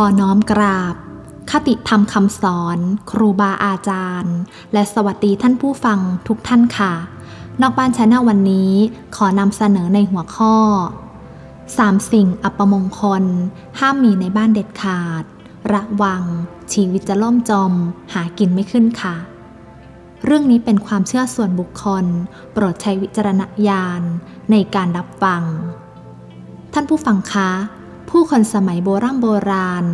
ขอน้อมกราบ คติธรรมคำสอน ครูบาอาจารย์ และสวัสดีท่านผู้ฟังทุกท่านค่ะ นอกบ้านชาแนลวันนี้ขอนำเสนอในหัวข้อ3สิ่งอัปมงคล ห้ามมีในบ้านเด็ดขาด ระวัง ชีวิตจะล่มจม หากินไม่ขึ้นค่ะ เรื่องนี้เป็นความเชื่อส่วนบุคคล โปรดใช้วิจารณญาณในการรับฟัง ท่านผู้ฟังคะ ผู้คนสมัยโบราณโบราณ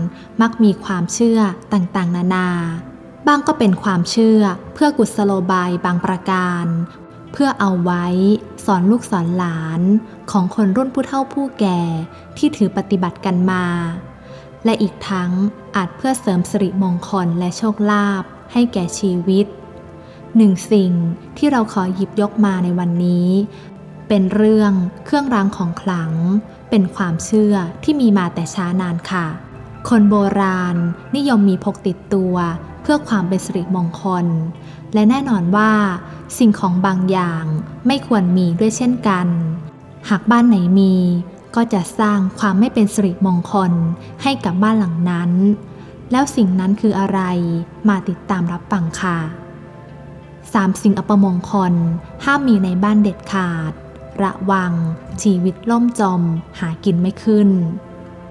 มักมีความเชื่อต่างๆ นานา บางก็เป็นความเชื่อเพื่อกุศโลบายบางประการ เพื่อเอาไว้สอนลูกสอนหลานของคนรุ่นผู้เฒ่าผู้แก่ที่ถือปฏิบัติกันมา และอีกทั้งอาจเพื่อเสริมสิริมงคลและโชคลาภให้แก่ชีวิตหนึ่งสิ่งที่เราขอหยิบยกมาในวันนี้ เป็นเรื่องเครื่องรางของขลัง เป็นความเชื่อที่มีมาแต่ช้านานค่ะ คนโบราณนิยมมีพกติดตัวเพื่อความเป็นสิริมงคล และแน่นอนว่า สิ่งของบางอย่างไม่ควรมีด้วยเช่นกัน หากบ้านไหนมีก็จะสร้างความไม่เป็นสิริมงคลให้กับบ้านหลังนั้น แล้วสิ่งนั้นคืออะไรมาติดตามรับฟังค่ะสามสิ่งอัปมงคลห้ามมีในบ้านเด็ดขาด ระวัง ชีวิตล่มจม หากินไม่ขึ้น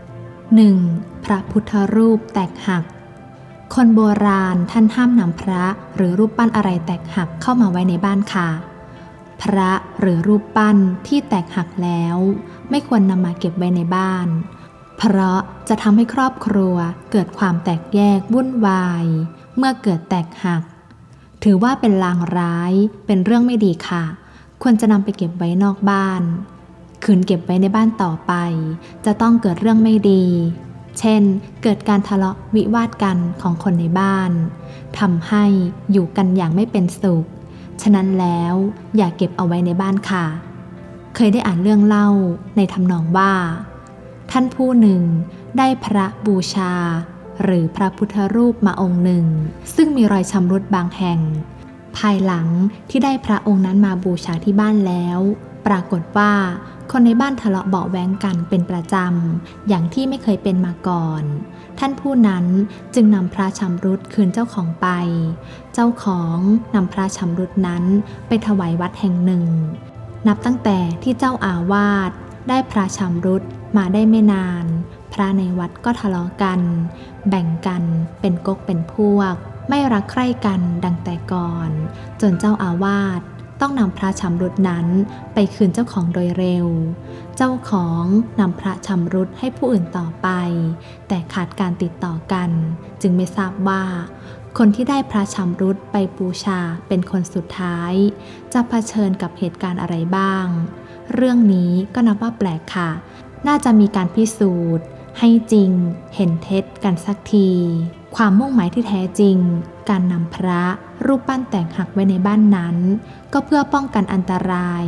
1. พระพุทธรูปแตกหัก คนโบราณท่านห้ามนำพระหรือรูปปั้นอะไรแตกหักเข้ามาไว้ในบ้านค่ะ พระหรือรูปปั้นที่แตกหักแล้ว ไม่ควรนำมาเก็บไว้ในบ้าน เพราะจะทำให้ครอบครัวเกิดความแตกแยกวุ่นวาย เมื่อเกิดแตกหัก ถือว่าเป็นลางร้ายเป็นเรื่องไม่ดีค่ะ ควรจะนำไปเก็บไว้นอกบ้าน คืนเก็บไว้ในบ้านต่อไป จะต้องเกิดเรื่องไม่ดี เช่น เกิดการทะเลาะวิวาทกันของคนในบ้านทำให้อยู่กันอย่างไม่เป็นสุข ฉะนั้นแล้วอย่าเก็บเอาไว้ในบ้านค่ะ เคยได้อ่านเรื่องเล่าในทำนองว่า ท่านผู้หนึ่งได้พระบูชา หรือพระพุทธรูปมาองค์หนึ่ง ซึ่งมีรอยชำรุดบางแห่ง ภายหลังที่ได้พระองค์นั้นมาบูชาที่บ้านแล้ว ปรากฏว่าคนในบ้านทะเลาะเบาะแว้งกันเป็นประจำ อย่างที่ไม่เคยเป็นมาก่อน ท่านผู้นั้นจึงนำพระชำรุดคืนเจ้าของไป เจ้าของนำพระชำรุดนั้นไปถวายวัดแห่งหนึ่ง นับตั้งแต่ที่เจ้าอาวาสได้พระชำรุดมาได้ไม่นาน พระในวัดก็ทะเลาะกัน แบ่งกันเป็นก๊กเป็นพวก ไม่รักใคร่กันดังแต่ก่อน จนเจ้าอาวาสต้องนำพระชำรุดนั้นไปคืนเจ้าของโดยเร็ว เจ้าของนำพระชำรุดให้ผู้อื่นต่อไป แต่ขาดการติดต่อกัน จึงไม่ทราบว่า คนที่ได้พระชำรุดไปบูชาเป็นคนสุดท้าย จะเผชิญกับเหตุการณ์อะไรบ้าง เรื่องนี้ก็นับว่าแปลกค่ะ น่าจะมีการพิสูจน์ ให้จริง เห็นเท็จกันสักที ความมุ่งหมายที่แท้จริง การนำพระรูปปั้นแตกหักไว้ในบ้านนั้น ก็เพื่อป้องกันอันตราย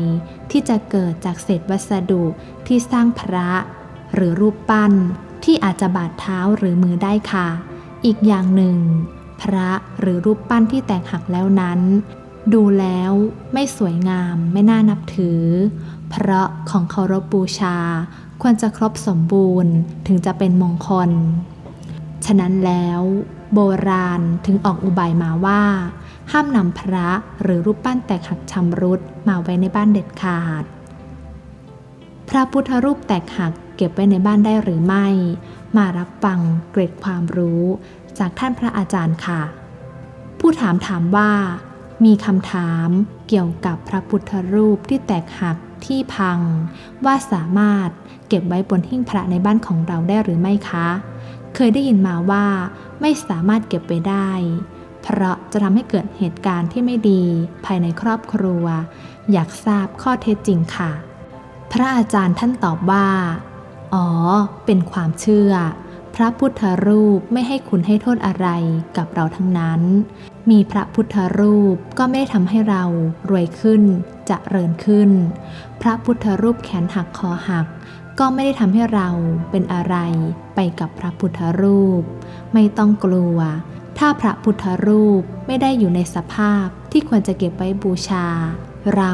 ที่จะเกิดจากเศษวัสดุที่สร้างพระ หรือรูปปั้นที่อาจจะบาดเท้าหรือมือได้ค่ะ อีกอย่างหนึ่ง พระหรือรูปปั้นที่แตกหักแล้วนั้น ดูแล้วไม่สวยงามไม่น่านับถือ เพราะของเคารพบูชาควรจะครบสมบูรณ์ถึงจะเป็นมงคล ฉะนั้นแล้วโบราณถึงออกอุบายมาว่า ห้ามนำพระหรือรูปปั้นแตกหักชำรุดมาไว้ในบ้านเด็ดขาด พระพุทธรูปแตกหักเก็บไว้ในบ้านได้หรือไม่ มารับฟังเกร็ดความรู้จากท่านพระอาจารย์ค่ะ ผู้ถามถามว่า มีคำถามเกี่ยวกับพระพุทธรูปที่แตกหักที่พัง ว่าสามารถเก็บไว้บนหิ้งพระในบ้านของเราได้หรือไม่คะ เคยได้ยินมาว่าไม่สามารถเก็บไว้ได้ เพราะจะทำให้เกิดเหตุการณ์ที่ไม่ดีภายในครอบครัว อยากทราบข้อเท็จจริงค่ะ พระอาจารย์ท่านตอบว่า อ๋อ เป็นความเชื่อ พระพุทธรูปไม่ให้คุณให้โทษอะไรกับเราทั้งนั้น มีพระพุทธรูปก็ไม่ได้ทำให้เรารวยขึ้นจะเริญขึ้น พระพุทธรูปแขนหักคอหัก ก็ไม่ได้ทำให้เราเป็นอะไรไปกับพระพุทธรูป ไม่ต้องกลัว ถ้าพระพุทธรูปไม่ได้อยู่ในสภาพที่ควรจะเก็บไว้บูชา เรา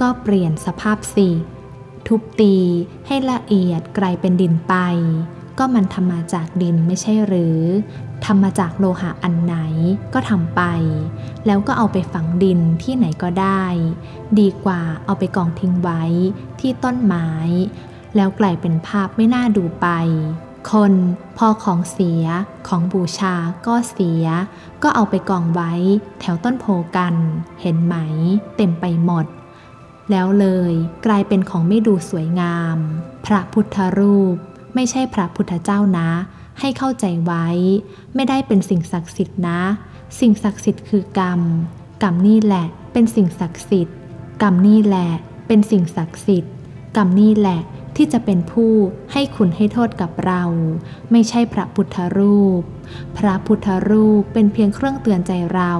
ก็เปลี่ยนสภาพสิทุบตีให้ละเอียดกลายเป็นดินไป ก็มันทำมาจากดินไม่ใช่หรือทำมาจากโลหะอันไหนก็ทำไป แล้วก็เอาไปฝังดินที่ไหนก็ได้ ดีกว่าเอาไปกองทิ้งไว้ที่ต้นไม้ แล้วกลายเป็นภาพไม่น่าดูไป คนพอของเสียของบูชาก็เสีย ก็เอาไปกองไว้ แถวต้นโพกัน เห็นไหม เต็มไปหมด แล้วเลยกลายเป็นของไม่ดูสวยงาม พระพุทธรูป ไม่ใช่พระพุทธเจ้านะ ให้เข้าใจไว้ ไม่ได้เป็นสิ่งศักดิ์สิทธิ์นะ สิ่งศักดิ์สิทธิ์คือกรรม กรรมนี่แหละเป็นสิ่งศักดิ์สิทธิ์ กรรมนี่แหละเป็นสิ่งศักดิ์สิทธิ์ กรรมนี่แหละ ที่จะเป็นผู้ให้คุณให้โทษกับเรา ไม่ใช่พระพุทธรูป พระพุทธรูปเป็นเพียงเครื่องเตือนใจเรา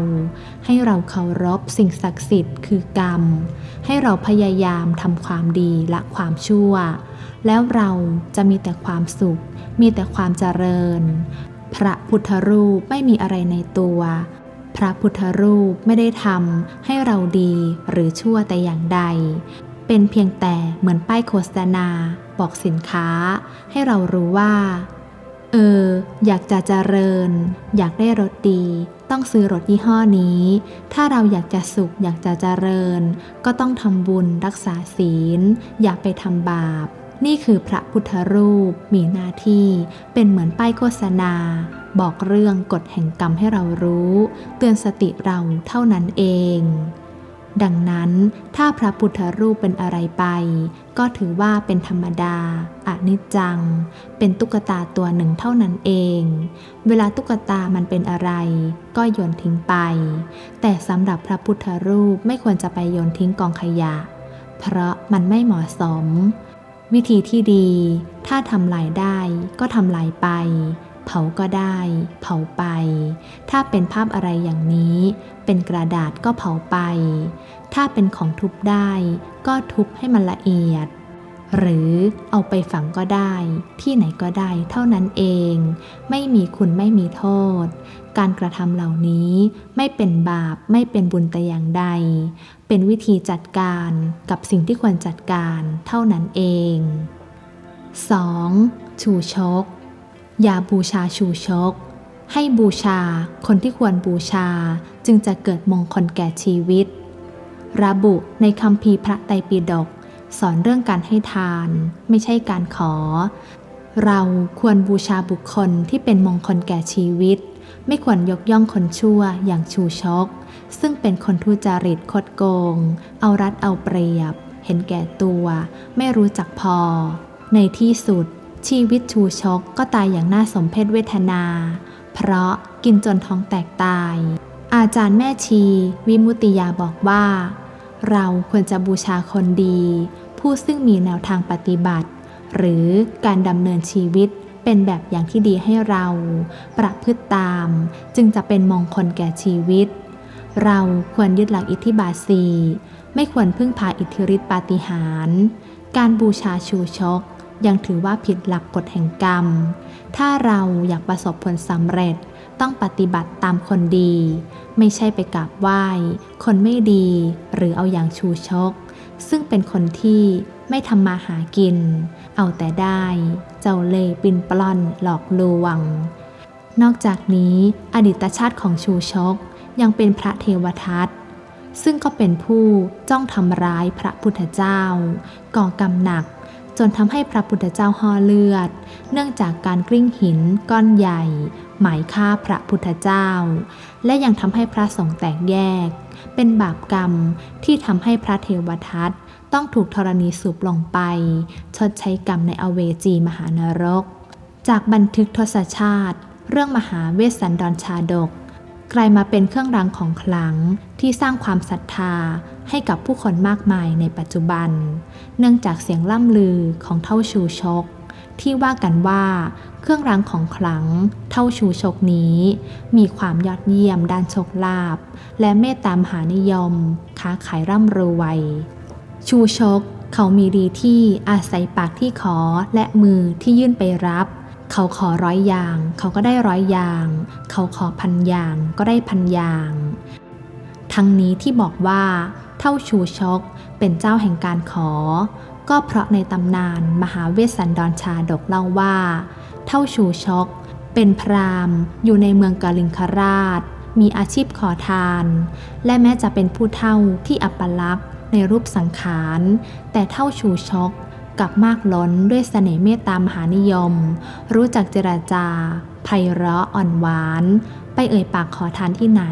ให้เราเคารพสิ่งศักดิ์สิทธิ์คือกรรม ให้เราพยายามทำความดีละความชั่ว แล้วเราจะมีแต่ความสุข มีแต่ความเจริญ พระพุทธรูปไม่มีอะไรในตัวพระพุทธรูปไม่ได้ทำให้เราดีหรือชั่วแต่อย่างใด เป็นเพียงแต่เหมือนป้ายโฆษณา บอกสินค้า ให้เรารู้ว่า เออ อยากจะเจริญ อยากได้รถดี ต้องซื้อรถยี่ห้อนี้ ถ้าเราอยากจะสุข อยากจะเจริญ ก็ต้องทำบุญรักษาศีล อย่าไปทำบาป นี่คือพระพุทธรูป มีหน้าที่เป็นเหมือนป้ายโฆษณา บอกเรื่องกฎแห่งกรรมให้เรารู้ เตือนสติเราเท่านั้นเอง ดังนั้นถ้าพระพุทธรูปเป็นอะไรไป ก็ถือว่าเป็นธรรมดาอนิจจัง เป็นตุ๊กตาตัวหนึ่งเท่านั้นเอง เวลาตุ๊กตามันเป็นอะไร ก็โยนทิ้งไป แต่สำหรับพระพุทธรูปไม่ควรจะไปโยนทิ้งกองขยะ เพราะมันไม่เหมาะสม วิธีที่ดี ถ้าทำลายได้ก็ทำลายไป เผาก็ได้ เผาไป ถ้าเป็นภาพอะไรอย่างนี้ เป็นกระดาษก็เผาไป ถ้าเป็นของทุบได้ ก็ทุบให้มันละเอียด หรือเอาไปฝังก็ได้ ที่ไหนก็ได้เท่านั้นเอง ไม่มีคุณไม่มีโทษ การกระทำเหล่านี้ไม่เป็นบาปไม่เป็นบุญแต่อย่างใด เป็นวิธีจัดการกับสิ่งที่ควรจัดการเท่านั้นเอง 2. ชูชก อย่าบูชาชูชก ให้บูชาคนที่ควรบูชาจึงจะเกิดมงคลแก่ชีวิต ระบุในคำพีพระไตรปิฎกสอนเรื่องการให้ทานไม่ใช่การขอ เราควรบูชาบุคคลที่เป็นมงคลแก่ชีวิต ไม่ควรยกย่องคนชั่วอย่างชูชก ซึ่งเป็นคนทุจริตคดโกง เอารัดเอาเปรียบ เห็นแก่ตัว ไม่รู้จักพอ ในที่สุด ชีวิตชูชกก็ตายอย่างน่าสมเพชเวทนา เพราะกินจนท้องแตกตาย อาจารย์แม่ชี วิมุติยาบอกว่า เราควรจะบูชาคนดี ผู้ซึ่งมีแนวทางปฏิบัติ หรือการดำเนินชีวิตเป็นแบบอย่างที่ดีให้เรา ประพฤติตาม จึงจะเป็นมงคลแก่ชีวิต เราควรยึดหลักอิทธิบาทสีไม่ควรพึ่งพาอิทธิฤทธิปาฏิหาริย์การบูชาชูชก ยังถือว่าผิดหลักกฎแห่งกรรม ถ้าเราอยากประสบผลสำเร็จต้องปฏิบัติตามคนดี ไม่ใช่ไปกราบไหว้ คนไม่ดีหรือเอาอย่างชูชก ซึ่งเป็นคนที่ไม่ทำมาหากิน เอาแต่ได้ เจ้าเล่ห์ปินปล้อนหลอกลวง นอกจากนี้อดีตชาติของชูชกยังเป็นพระเทวทัตซึ่งก็เป็นผู้จ้องทำร้ายพระพุทธเจ้า ก่อกรรมหนัก จนทำให้พระพุทธเจ้าห่อเลือด เนื่องจากการกลิ้งหินก้อนใหญ่ หมายฆ่าพระพุทธเจ้า และยังทำให้พระสงฆ์แตกแยก เป็นบาปกรรมที่ทำให้พระเทวทัตต้องถูกธรณีสูบลงไป ชดใช้กรรมในอเวจีมหานรก จากบันทึกทศชาติ เรื่องมหาเวสสันดรชาดก กลายมาเป็นเครื่องรางของขลังที่สร้างความศรัทธา ให้กับผู้คนมากมายในปัจจุบัน เนื่องจากเสียงล่ำลือของเท่าชูชก ที่ว่ากันว่าเครื่องรางของขลังเท่าชูชกนี้ มีความยอดเยี่ยมด้านโชคลาภและเมตตามหานิยม ค้าขายร่ำรวย ชูชก เขามีดีที่อาศัยปากที่ขอและมือที่ยื่นไปรับเขาขอร้อยอย่าง เขาก็ได้ร้อยอย่าง เขาขอพันอย่างก็ได้พันอย่าง ทั้งนี้ที่บอกว่า ท่าชูชก เป็นเจ้าแห่งการขอ ก็เพราะในตำนานมหาเวสสันดรชาดกเล่าว่า เท่าชูชก เป็นพราหมณ์ อยู่ในเมืองกาลิงคราช มีอาชีพขอทาน และแม้จะเป็นผู้เท่าที่อัปลักษณ์ในรูปสังขาร แต่เท่าชูชกกับมากล้นด้วยเสน่ห์เมตตามหานิยม รู้จักเจราจาไพเราะอ่อนหวาน ไปเอ่ยปากขอทานที่ไหน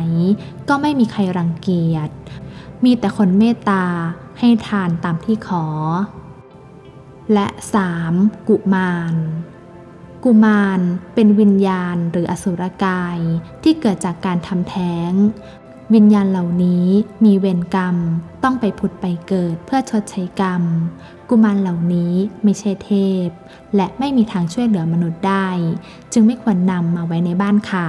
ก็ไม่มีใครรังเกียจ มีแต่คนเมตตาให้ทานตามที่ขอ และ 3. กุมาร กุมารเป็นวิญญาณหรืออสุรกายที่เกิดจากการทำแท้ง วิญญาณเหล่านี้มีเวรกรรมต้องไปผุดไปเกิดเพื่อชดใช้กรรม กุมารเหล่านี้ไม่ใช่เทพ และไม่มีทางช่วยเหลือมนุษย์ได้ จึงไม่ควรนำมาไว้ในบ้านค่ะ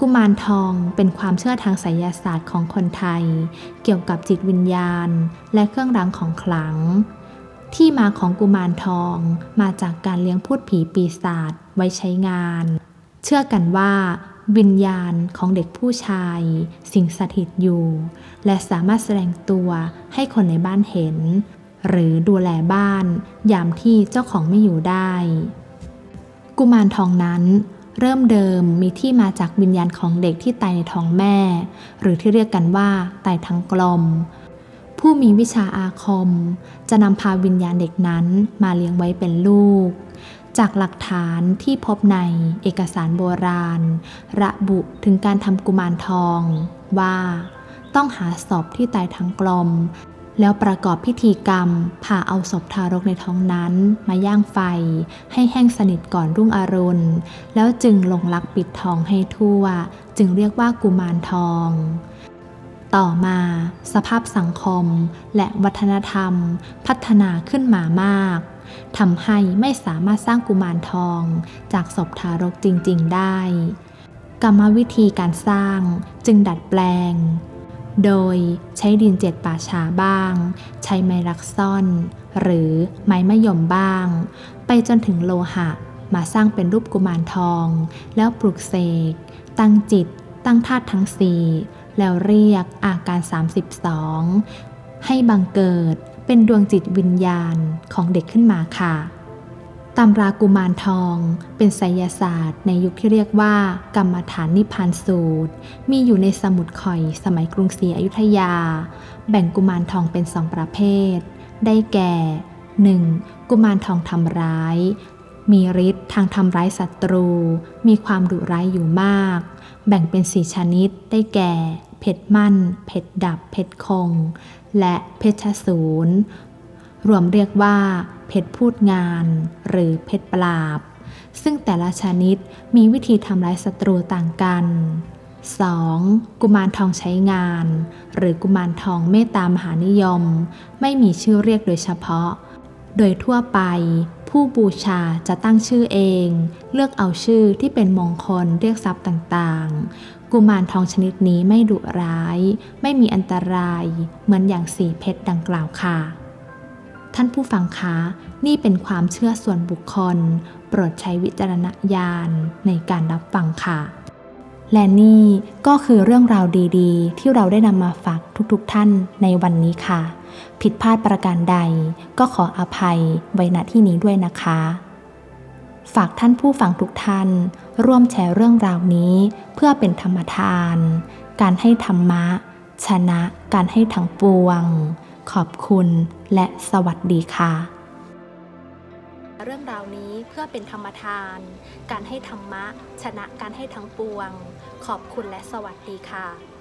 กุมารทองเป็นความเชื่อทางไสยศาสตร์ของคนไทย เกี่ยวกับจิตวิญญาณ และเครื่องรางของขลัง ที่มาของกุมารทองมาจากการเลี้ยงพูดผีปีศาจไว้ใช้งาน เชื่อกันว่า วิญญาณของเด็กผู้ชาย สิงสถิตอยู่ และสามารถแสดงตัวให้คนในบ้านเห็น หรือดูแลบ้าน ยามที่เจ้าของไม่อยู่ได้ กุมารทองนั้น เริ่มเดิมมีที่มาจากวิญญาณของเด็กที่ตายในท้องแม่ หรือที่เรียกกันว่าตายทั้งกลม ผู้มีวิชาอาคม จะนำพาวิญญาณเด็กนั้นมาเลี้ยงไว้เป็นลูก จากหลักฐานที่พบในเอกสารโบราณ ระบุถึงการทำกุมารทองว่า ต้องหาศพที่ตายทั้งกลม แล้วประกอบพิธีกรรมผ่าเอาศพทารกในท้องนั้น มาย่างไฟ ให้แห้งสนิทก่อนรุ่งอรุณ แล้วจึงลงลักปิดทองให้ทั่ว จึงเรียกว่ากุมารทอง ต่อมา สภาพสังคมและวัฒนธรรม พัฒนาขึ้นมามากทำให้ไม่สามารถสร้างกุมารทอง จากศพทารกจริง ๆ ได้ กรรมวิธีการสร้างจึงดัดแปลง โดยใช้ดินเจ็ดป่าช้าบ้าง ใช้ไม้รักซ่อน หรือไม้มะยมบ้าง ไปจนถึงโลหะมาสร้างเป็นรูปกุมารทอง แล้วปลุกเสก ตั้งจิต ตั้งธาตุทั้งสี่แล้วเรียกอาการ 32 ให้บังเกิดเป็นดวงจิตวิญญาณของเด็กขึ้นมาค่ะ ตำรากุมารทองเป็นไสยศาสตร์ในยุคที่เรียกว่า กรรมฐานนิพพานสูตร มีอยู่ในสมุดข่อยสมัยกรุงศรีอยุธยา แบ่งกุมารทองเป็นสองประเภท ได้แก่ 1. กุมารทองทำร้าย มีฤทธิ์ทางทำร้ายศัตรู มีความดุร้ายอยู่มาก แบ่งเป็นสี่ชนิด ได้แก่เพชรมั่นเพชรดับเพชรคง และเพชรศูนย์ รวมเรียกว่าเพชรพูดงาน หรือเพชรปราบ ซึ่งแต่ละชนิดมีวิธีทำร้ายศัตรูต่างกัน 2. กุมารทองใช้งาน หรือกุมารทองเมตตามหานิยม ไม่มีชื่อเรียกโดยเฉพาะ โดยทั่วไป ผู้บูชาจะตั้งชื่อเอง เลือกเอาชื่อที่เป็นมงคลเรียกทรัพย์ต่างๆ กุมารทองชนิดนี้ไม่ดุร้าย ไม่มีอันตราย เหมือนอย่างสีเพชรดังกล่าวค่ะ ท่านผู้ฟังคะนี่เป็นความเชื่อส่วนบุคคล โปรดใช้วิจารณญาณในการรับฟังค่ะ และนี่ก็คือเรื่องราวดีๆ ที่เราได้นำมาฝากทุกๆท่านในวันนี้ค่ะ ผิดพลาดประการใดก็ขออภัยไว้ณที่นี้ด้วยนะคะ ฝากท่านผู้ฟังทุกท่าน ร่วมแชร์เรื่องราวนี้เพื่อเป็นธรรมทาน การให้ธรรมะ ชนะการให้ทั้งปวง ขอบคุณและสวัสดีค่ะ เรื่องราวนี้เพื่อเป็นธรรมทาน การให้ธรรมะ ชนะการให้ทั้งปวง ขอบคุณและสวัสดีค่ะ